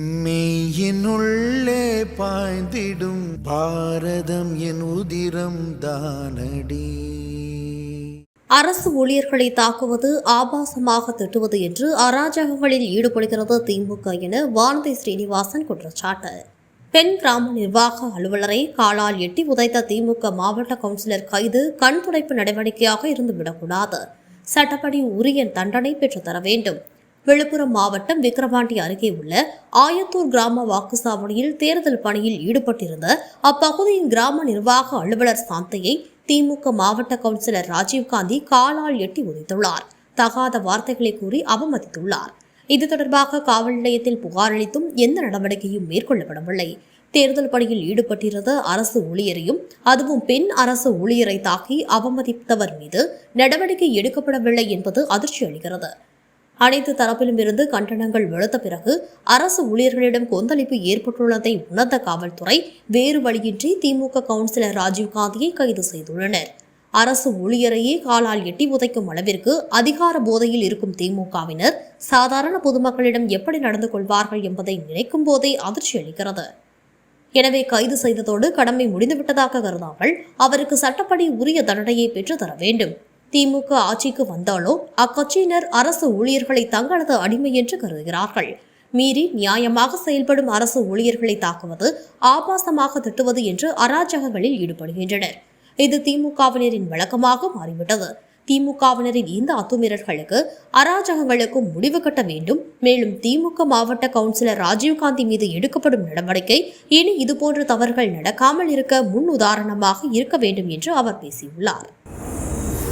மெய்யினுள்ளே பாய்ந்திடும் பாரதம் என் உதிரம் தானடி. அரசு ஊழியர்களை தாக்குவது ஆபாசமாக திட்டுவது என்று அராஜகங்களில் ஈடுபடுகிறது திமுக என வானதி ஸ்ரீனிவாசன் குற்றச்சாட்டு. பெண் கிராம நிர்வாக அலுவலரை காலால் எட்டி உதைத்த திமுக மாவட்ட கவுன்சிலர் கைது கண் துடைப்பு நடவடிக்கையாக இருந்துவிடக்கூடாது. சட்டப்படி உரிய தண்டனை பெற்றுத்தர வேண்டும். விழுப்புரம் மாவட்டம் விக்கிரவாண்டி அருகே உள்ள ஆயத்தூர் கிராம வாக்குச்சாவடியில் தேர்தல் பணியில் ஈடுபட்டிருந்த அப்பகுதியின் கிராம நிர்வாக அலுவலர் சாந்தையை திமுக மாவட்ட கவுன்சிலர் ராஜீவ்காந்தி காலால் எட்டி உதைத்துள்ளார். தகாத வார்த்தைகளை கூறி அவமதித்துள்ளார். இது தொடர்பாக காவல் நிலையத்தில் புகார் அளித்தும் எந்த நடவடிக்கையும் மேற்கொள்ளப்படவில்லை. தேர்தல் பணியில் ஈடுபட்டிருந்த அரசு ஊழியரையும் அதுவும் பெண் அரசு ஊழியரை தாக்கி அவமதித்தவர் மீது நடவடிக்கை எடுக்கப்படவில்லை என்பது அதிர்ச்சி அளிக்கிறது. அனைத்து தரப்பிலும் இருந்து கண்டனங்கள் வெளுத்த பிறகு அரசு ஊழியர்களிடம் கொந்தளிப்பு ஏற்பட்டுள்ளதை உணர்ந்த காவல்துறை வேறு வழியின்றி திமுக கவுன்சிலர் ராஜீவ்காந்தியை கைது செய்துள்ளனர். அரசு ஊழியரையே காலால் எட்டி உதைக்கும் அளவிற்கு அதிகார போதையில் இருக்கும் திமுகவினர் சாதாரண பொதுமக்களிடம் எப்படி நடந்து கொள்வார்கள் என்பதை நினைக்கும் போதே அதிர்ச்சி அளிக்கிறது. எனவே கைது செய்ததோடு கடமை முடிந்துவிட்டதாக கருதாமல் அவருக்கு சட்டப்படி உரிய தண்டனையை பெற்றுத்தர வேண்டும். திமுக ஆட்சிக்கு வந்தாலோ அக்கட்சியினர் அரசு ஊழியர்களை தங்களது அடிமை என்று கருதுகிறார்கள். மீறி நியாயமாக செயல்படும் அரசு ஊழியர்களை தாக்குவது ஆபாசமாக திட்டுவது என்று அராஜகங்களில் ஈடுபடுகின்றனர். இது திமுகவினரின் வழக்கமாக மாறிவிட்டது. திமுகவினரின் இந்த அத்துமீறல்களுக்கு அராஜகங்களுக்கும் முடிவு கட்ட வேண்டும். மேலும் திமுக மாவட்ட கவுன்சிலர் ராஜீவ்காந்தி மீது எடுக்கப்படும் நடவடிக்கை இனி இதுபோன்ற தவறுகள் நடக்காமல் இருக்க முன் உதாரணமாக இருக்க வேண்டும் என்று அவர் பேசியுள்ளார்.